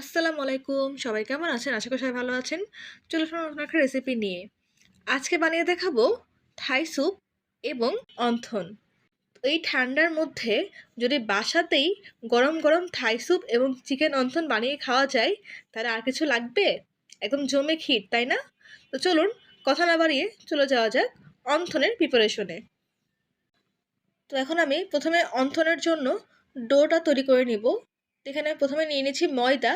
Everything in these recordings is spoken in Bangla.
আসসালামু আলাইকুম। সবাই কেমন আছেন? আশা করি সবাই ভালো আছেন। চলে আসুন নতুন একটা রেসিপি নিয়ে। আজকে বানিয়ে দেখাবো থাই স্যুপ এবং অন্থন। এই ঠান্ডার মধ্যে যদি বাসাতেই গরম গরম থাই স্যুপ এবং চিকেন অন্থন বানিয়ে খাওয়া যায়, তাহলে আর কিছু লাগবে? একদম জমে ক্ষীর, তাই না? তো চলুন কথা না বাড়িয়ে চলে যাওয়া যাক অন্থনের প্রিপারেশনে তো এখন আমি প্রথমে অন্থনের জন্য ডোটা তৈরি করে নিব। এখানে আমি প্রথমে নিয়ে নিয়েছি ময়দা,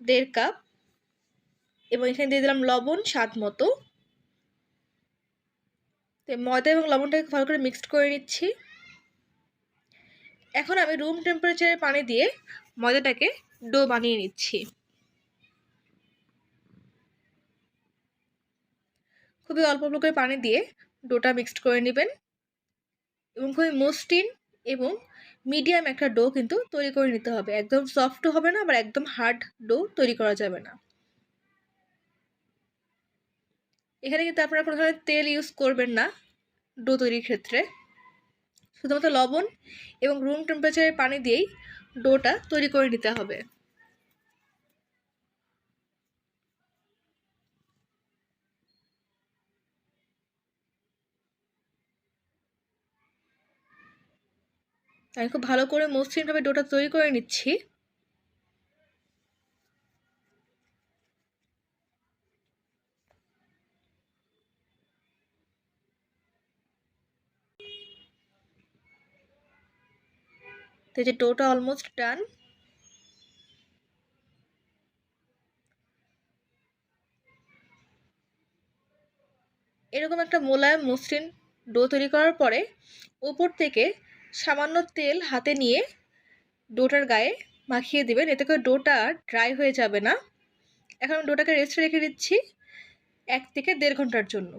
দেড় কাপ এবং এখানে দিয়ে দিলাম লবণ, স্বাদ মতো। তো ময়দা এবং লবণটাকে ভালো করে মিক্সড করে নিচ্ছি। এখন আমি রুম টেম্পারেচারে পানি দিয়ে ময়দাটাকে ডো বানিয়ে নিচ্ছি। খুবই অল্প অল্প করে পানি দিয়ে ডোটা মিক্সড করে নেবেন এবং খুবই মসৃণ এবং মিডিয়াম একটা ডো কিন্তু তৈরি করে নিতে হবে। একদম সফট হবে না, আবার একদম হার্ড ডো তৈরি করা যাবে না। এখানে কিন্তু আপনারা কোনো ধরনের তেল ইউজ করবেন না ডো তৈরির ক্ষেত্রে। শুধুমাত্র লবণ এবং রুম টেম্পারেচারের পানি দিয়েই ডোটা তৈরি করে নিতে হবে। আমি খুব ভালো করে মসৃণভাবে ডোটা তৈরি করে নিচ্ছি। তো যে ডোটা অলমোস্ট ডান এরকম একটা মোলায়েম মসৃণ ডো তৈরি করার পরে ওপর থেকে সামান্য তেল হাতে নিয়ে ডোটার গায়ে মাখিয়ে দেবেন। এতে করে ডোটা ড্রাই হয়ে যাবে না। এখন আমি ডোটাকে রেস্টে রেখে দিচ্ছি এক থেকে দেড় ঘণ্টার জন্য।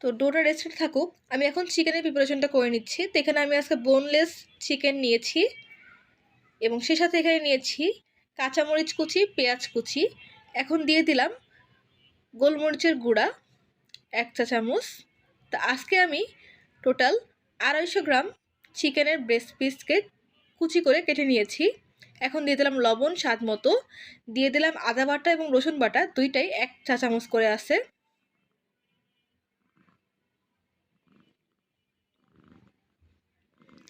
তো ডোটা রেস্টে থাকুক। আমি এখন চিকেনের প্রিপারেশনটা করে নিচ্ছি। তো এখানে আমি আজকে বোনলেস চিকেন নিয়েছি এবং সে সাথে এখানে নিয়েছি কাঁচামরিচ কুচি, পেঁয়াজ কুচি। এখন দিয়ে দিলাম গোলমরিচের গুঁড়া, এক চা চামচ তো আজকে আমি টোটাল আড়াইশো গ্রাম চিকেনের ব্রেস্ট পিসকে কুচি করে কেটে নিয়েছি। এখন দিয়ে দিলাম লবণ, স্বাদ মতো। দিয়ে দিলাম আদা বাটা এবং রসুন বাটা, দুইটাই এক চা চামচ করে আছে।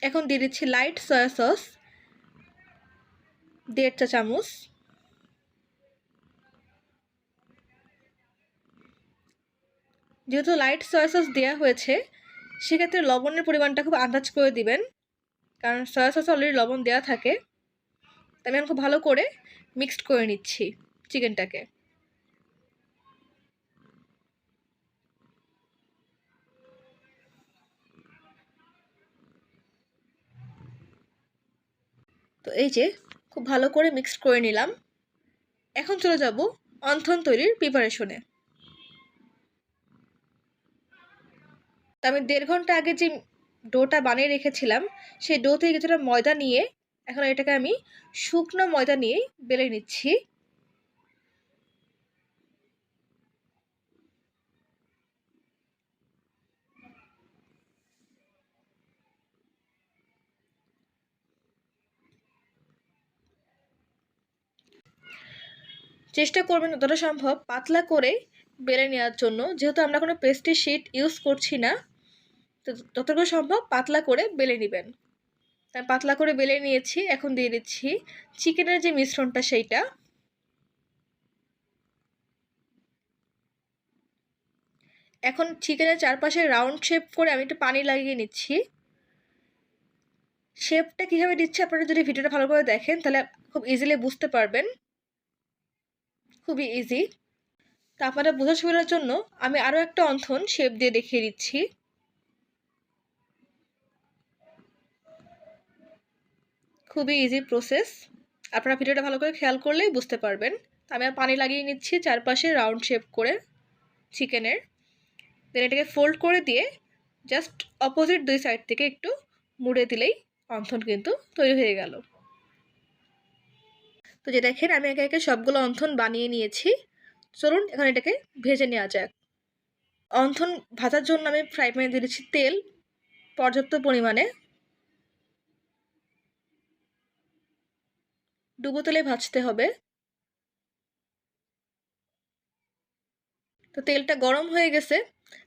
এখন দিয়ে দিচ্ছি লাইট সয়া সস দেড় চা চামচ। যেহেতু লাইট সয়া সস দেওয়া হয়েছে, সেক্ষেত্রে লবণের পরিমাণটা খুব আন্দাজ করে দিবেন। কারণ সয়া সস অলরেডি লবণ দেওয়া থাকে। আমি এখন খুব ভালো করে মিক্সড করে নিচ্ছি চিকেনটাকে তো এই যে খুব ভালো করে মিক্সড করে নিলাম। এখন চলে যাব অন্থন তৈরির প্রিপারেশনে তো আমি দেড় ঘণ্টা আগে যে ডোটা বানিয়ে রেখেছিলাম, সেই ডো থেকে কিছুটা ময়দা নিয়ে এখন এটাকে আমি শুকনো ময়দা নিয়েই বেলে নিচ্ছি। চেষ্টা করবেন যতটা সম্ভব পাতলা করে বেলে নেওয়ার জন্য। যেহেতু আমরা কোনো পেস্টি শিট ইউজ করছি না যতটুকু সম্ভব পাতলা করে বেলে নেবেন। তাই পাতলা করে বেলে নিয়েছি, এখন দিয়ে দিচ্ছি চিকেনের যে মিশ্রণটা সেইটা। এখন চিকেনের চারপাশে রাউন্ড শেপ করে আমি একটু পানি লাগিয়ে নিচ্ছি। শেপটা কীভাবে দিচ্ছে আপনারা যদি ভিডিওটা ভালো করে দেখেন, তাহলে খুব ইজিলি বুঝতে পারবেন। খুবই ইজি তা আপনারা বোঝা সুবিধার জন্য আমি আরও একটা অন্থন শেপ দিয়ে দেখিয়ে দিচ্ছি। খুবই ইজি প্রসেস আপনারা ভিডিওটা ভালো করে খেয়াল করলেই বুঝতে পারবেন। আমি আর পানি লাগিয়ে নিচ্ছি চারপাশে রাউন্ড শেপ করে চিকেনের দেন এটাকে ফোল্ড করে দিয়ে জাস্ট অপোজিট দুই সাইড থেকে একটু মুড়ে দিলেই অন্থন কিন্তু তৈরি হয়ে গেল। তো যে দেখেন, আমি একে একে সবগুলো অন্থন বানিয়ে নিয়েছি। চলুন এখন এটাকে ভেজে নেওয়া যাক। অন্থন ভাজার জন্য আমি ফ্রাই প্যানে দিয়েছি তেল। পর্যাপ্ত পরিমাণে। ডুবো তেলে ভাজতে হবে। তো তেলটা গরম হয়ে গেছে।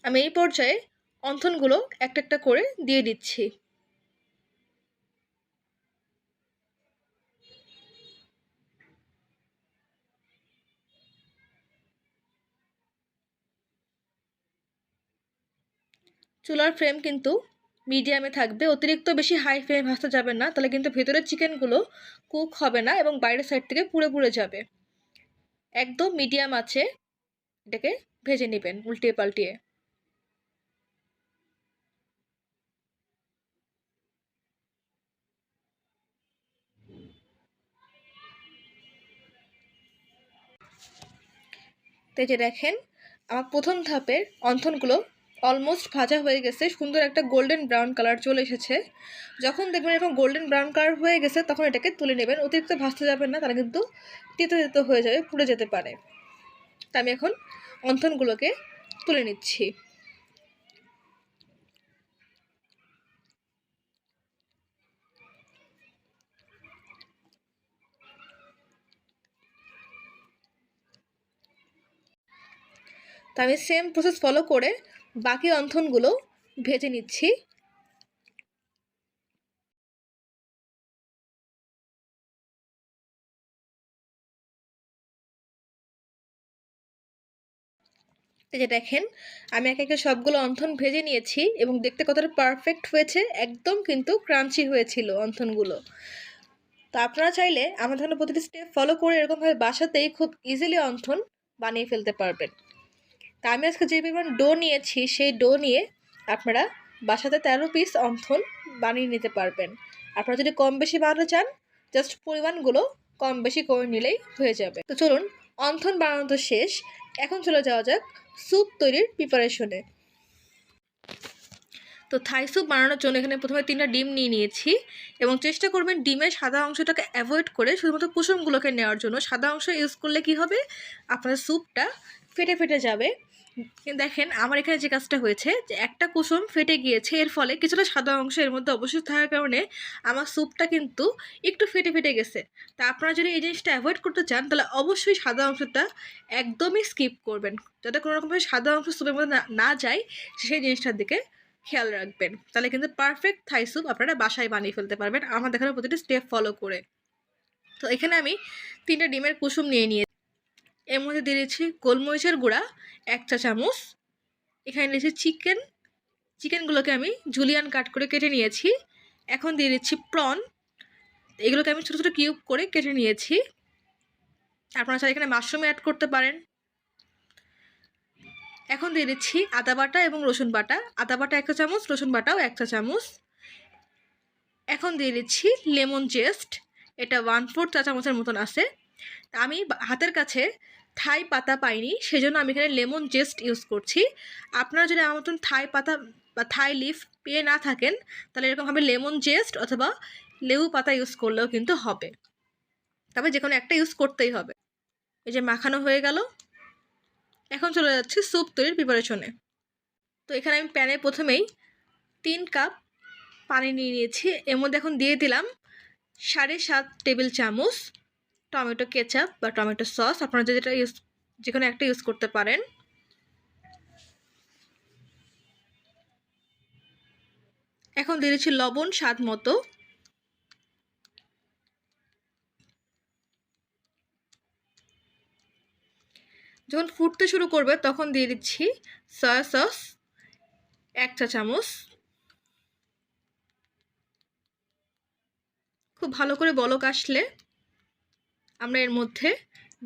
আমি এই পর্যায়ে অন্থনগুলো একটা একটা করে দিয়ে দিচ্ছি। চুলার ফ্রেম কিন্তু মিডিয়ামে থাকবে। অতিরিক্ত বেশি হাই ফ্লেমে ভাজতে যাবে না। তাহলে কিন্তু ভেতরের চিকেনগুলো কুক হবে না এবং বাইরের সাইড থেকে পুড়ে পুড়ে যাবে। একদম মিডিয়াম আছে। এটাকে ভেজে নেবেন উল্টিয়ে পাল্টিয়ে। তো যে দেখেন, আমার প্রথম ধাপের অন্থনগুলো অলমোস্ট ভাজা হয়ে গেছে, সুন্দর একটা গোল্ডেন ব্রাউন কালার চলে এসেছে। যখন দেখবেন এরকম গোল্ডেন ব্রাউন কালার হয়ে গেছে, তখন এটাকে তুলে নেবেন। অতিরিক্ত ভাজতে যাবেন না, তাহলে কিন্তু তিতো তিতো হয়ে যাবে, পুড়ে যেতে পারে। তা আমি এখন অন্থনগুলোকে তুলে নিচ্ছি। তো আমি সেম প্রসেস ফলো করে বাকি অন্থনগুলো ভেজে নিচ্ছি। যে দেখেন, আমি একে একে সবগুলো অন্থন ভেজে নিয়েছি এবং দেখতে কতটা পারফেক্ট হয়েছে, একদম কিন্তু ক্রাঞ্চি হয়েছিল অন্থনগুলো তো আপনারা চাইলে আমার ধরনের প্রতিটি স্টেপ ফলো করে এরকমভাবে বাসাতেই খুব ইজিলি অন্থন বানিয়ে ফেলতে পারবেন। তা আমি আজকে যে পরিমাণ ডো নিয়েছি, সেই ডো নিয়ে আপনারা বাসাতে তেরো পিস অন্থন বানিয়ে নিতে পারবেন। আপনারা যদি কম বেশি বানাতে চান জাস্ট পরিমাণগুলো কম বেশি করে নিলেই হয়ে যাবে। তো চলুন, অন্থন বানানো তো শেষ। এখন চলে যাওয়া যাক স্যুপ তৈরির প্রিপারেশনে তো থাই স্যুপ বানানোর জন্য এখানে প্রথমে তিনটা ডিম নিয়ে নিয়েছি এবং চেষ্টা করবেন ডিমের সাদা অংশটাকে অ্যাভয়েড করে শুধুমাত্র কুসুমগুলোকে নেওয়ার জন্য। সাদা অংশ ইউজ করলে কি হবে? আপনার স্যুপটা ফেটে ফেটে যাবে। দেখেন, আমার এখানে যে কাজটা হয়েছে, যে একটা কুসুম ফেটে গিয়েছে, এর ফলে কিছুটা সাদা অংশ এর মধ্যে অবশ্যই থাকার কারণে আমার স্যুপটা কিন্তু একটু ফেটে ফেটে গেছে। তা আপনারা যদি এই জিনিসটা অ্যাভয়েড করতে চান, তাহলে অবশ্যই সাদা অংশটা একদমই স্কিপ করবেন। যাতে কোনো রকমভাবে সাদা অংশ স্যুপের মধ্যে না যায়, সেই জিনিসটার দিকে খেয়াল রাখবেন। তাহলে কিন্তু পারফেক্ট থাই স্যুপ আপনারা বাসায় বানিয়ে ফেলতে পারবেন। আমার দেখানো প্রতিটি স্টেপ ফলো করে। তো এখানে আমি তিনটা ডিমের কুসুম নিয়ে নিয়ে এর মধ্যে দিয়ে দিচ্ছি গোলমরিচের গুঁড়া, এক চা চামচ। এখানে দিয়েছি চিকেন। চিকেনগুলোকে আমি জুলিয়ান কাট করে কেটে নিয়েছি। এখন দিয়ে দিচ্ছি প্রন এগুলোকে আমি ছোটো ছোটো কিউব করে কেটে নিয়েছি। আপনারা চাই এখানে মাশরুম অ্যাড করতে পারেন। এখন দিয়ে দিচ্ছি আদা বাটা এবং রসুন বাটা। আদা বাটা এক চা চামচ, রসুন বাটাও এক চা চামচ। এখন দিয়ে দিচ্ছি লেমন জেস্ট এটা ওয়ান ফোর চা চামচের মতন আছে। আমি হাতের কাছে থাই পাতা পাইনি, সেজন্য আমি এখানে লেমন জেস্ট ইউজ করছি। আপনারা যদি আমার মতন থাই পাতা বা থাই লিফ পেয়ে না থাকেন, তাহলে এরকমভাবে লেমন জেস্ট অথবা লেবু পাতা ইউজ করলেও কিন্তু হবে। তবে যে কোনো একটা ইউজ করতেই হবে। এই যে মাখানো হয়ে গেল। এখন চলে যাচ্ছে স্যুপ তৈরির প্রিপারেশনে। তো এখানে আমি প্যানে প্রথমেই তিন কাপ পানি নিয়ে নিয়েছি। এর মধ্যে এখন দিয়ে দিলাম সাড়ে সাত টেবিল চামচ টমেটো কেচাপ বা টমেটো সস। আপনারা যেটা ইউজ যে কোনো একটা ইউজ করতে পারেন। এখন দিয়ে দিচ্ছি লবণ, স্বাদ মতো। যখন ফুটতে শুরু করবে, তখন দিয়ে দিচ্ছি সয়া সস এক চা চামচ। খুব ভালো করে বলক আসলে। আমরা এর মধ্যে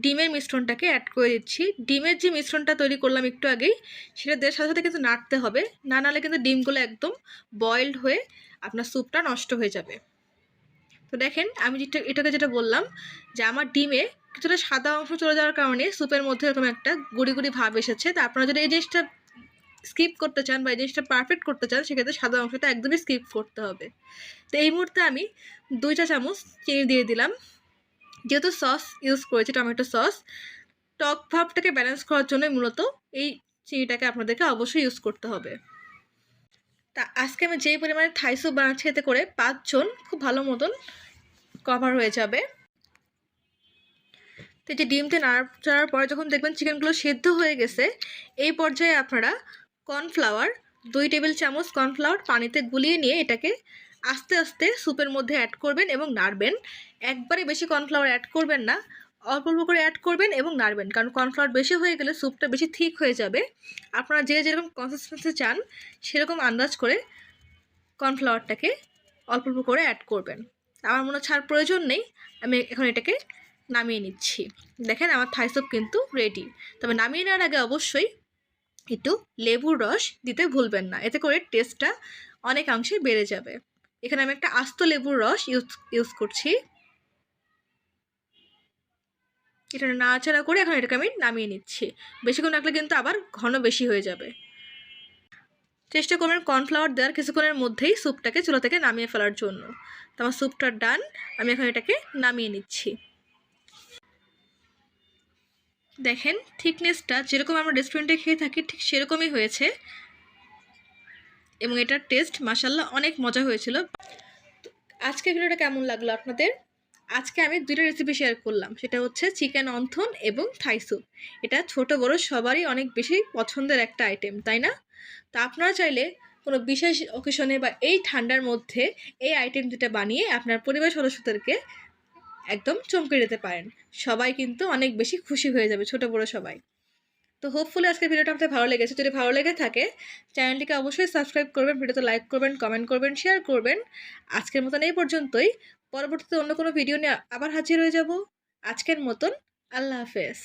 ডিমের মিশ্রণটাকে অ্যাড করে দিচ্ছি। ডিমের যে মিশ্রণটা তৈরি করলাম একটু আগেই, সেটা দেওয়ার সাথে সাথে কিন্তু নাড়তে হবে। না নাড়লে কিন্তু ডিমগুলো একদম বয়েলড হয়ে আপনার স্যুপটা নষ্ট হয়ে যাবে। তো দেখেন, আমি যেটা এটাকে যেটা বললাম যে আমার ডিমে কিছুটা সাদা অংশ চলে যাওয়ার কারণে স্যুপের মধ্যে এরকম একটা গুড়ি গুড়ি ভাব এসেছে। তা আপনারা যদি এই জিনিসটা স্কিপ করতে চান বা এই জিনিসটা পারফেক্ট করতে চান, সেক্ষেত্রে সাদা অংশটা একদমই স্কিপ করতে হবে। তো এই মুহূর্তে আমি দুইটা চামচ চিনি দিয়ে দিলাম। যেহেতু সস ইউজ করেছি টমেটো সস টক ভাবটাকে ব্যালেন্স করার জন্য মূলত এই চিনিটাকে আপনাদেরকে অবশ্যই ইউজ করতে হবে। তা আজকে আমি যেই পরিমাণে থাই বানাচ্ছি এতে করে পাঁচজন খুব ভালো মতন কভার হয়ে যাবে। তো যে ডিমতে নাড়াচাড়ার পরে যখন দেখবেন চিকেনগুলো সেদ্ধ হয়ে গেছে, এই পর্যায়ে আপনারা কর্নফ্লাওয়ার দুই টেবিল চামচ কর্নফ্লাওয়ার পানিতে গুলিয়ে নিয়ে এটাকে আস্তে আস্তে স্যুপের মধ্যে অ্যাড করবেন এবং নাড়বেন। একবারে বেশি কর্নফ্লাওয়ার অ্যাড করবেন না। অল্প অল্প করে অ্যাড করবেন এবং নাড়বেন। কারণ কর্নফ্লাওয়ার বেশি হয়ে গেলে স্যুপটা বেশি থিক হয়ে যাবে। আপনারা যে যেরকম কনসিস্টেন্সি চান, সেরকম আন্দাজ করে কর্নফ্লাওয়ারটাকে অল্প অল্প করে অ্যাড করবেন। আমার মনে ছাড় প্রয়োজন নেই। আমি এখন এটাকে নামিয়ে নিচ্ছি। দেখেন আমার থাই স্যুপ কিন্তু রেডি তবে নামিয়ে নেওয়ার আগে অবশ্যই একটু লেবুর রস দিতে ভুলবেন না। এতে করে টেস্টটা অনেকাংশে বেড়ে যাবে। এখানে আমি একটা আস্ত লেবুর রস ইউজ ইউজ করছি। এটা নাড়াচাড়া করে এখন এটাকে আমি নামিয়ে নিচ্ছি। বেশিক্ষণ রাখলে কিন্তু আবার ঘন বেশি হয়ে যাবে। চেষ্টা করবেন কর্নফ্লাওয়ার দেওয়ার কিছুক্ষণের মধ্যেই স্যুপটাকে চুলা থেকে নামিয়ে ফেলার জন্য। তো আমার স্যুপটা ডান, আমি এখন এটাকে নামিয়ে নিচ্ছি। দেখেন, থিকনেসটা যেরকম আমরা রেস্টুরেন্টে খেয়ে থাকি, ঠিক সেরকমই হয়েছে। এবং এটার টেস্ট মাসাল্লাহ অনেক মজা হয়েছিল। আজকে ভিডিওটা কেমন লাগল আপনাদের? আজকে আমি দুইটা রেসিপি শেয়ার করলাম। সেটা হচ্ছে চিকেন অন্থন এবং থাই স্যুপ এটা ছোট, বড়, সবারই অনেক বেশি পছন্দের একটা আইটেম তাই না? তা আপনারা চাইলে কোনো বিশেষ অকেশনে বা এই ঠান্ডার মধ্যে এই আইটেম দুটা বানিয়ে আপনার পরিবার সদস্যদেরকে একদম চমকে দিতে পারেন। সবাই কিন্তু অনেক বেশি খুশি হয়ে যাবে, ছোট, বড় সবাই। তো হোপফুলি আজকের ভিডিওটা আপনাদের ভালো লেগেছে। যদি ভালো লেগে থাকে চ্যানেলটিকে অবশ্যই সাবস্ক্রাইব করবেন, ভিডিওতে লাইক করবেন কমেন্ট করবেন শেয়ার করবেন। আজকের মতন এই পর্যন্তই। পরবর্তীতে অন্য কোনো ভিডিও নিয়ে আবার হাজির হয়ে যাব। আজকের মতন আল্লাহ হাফেজ।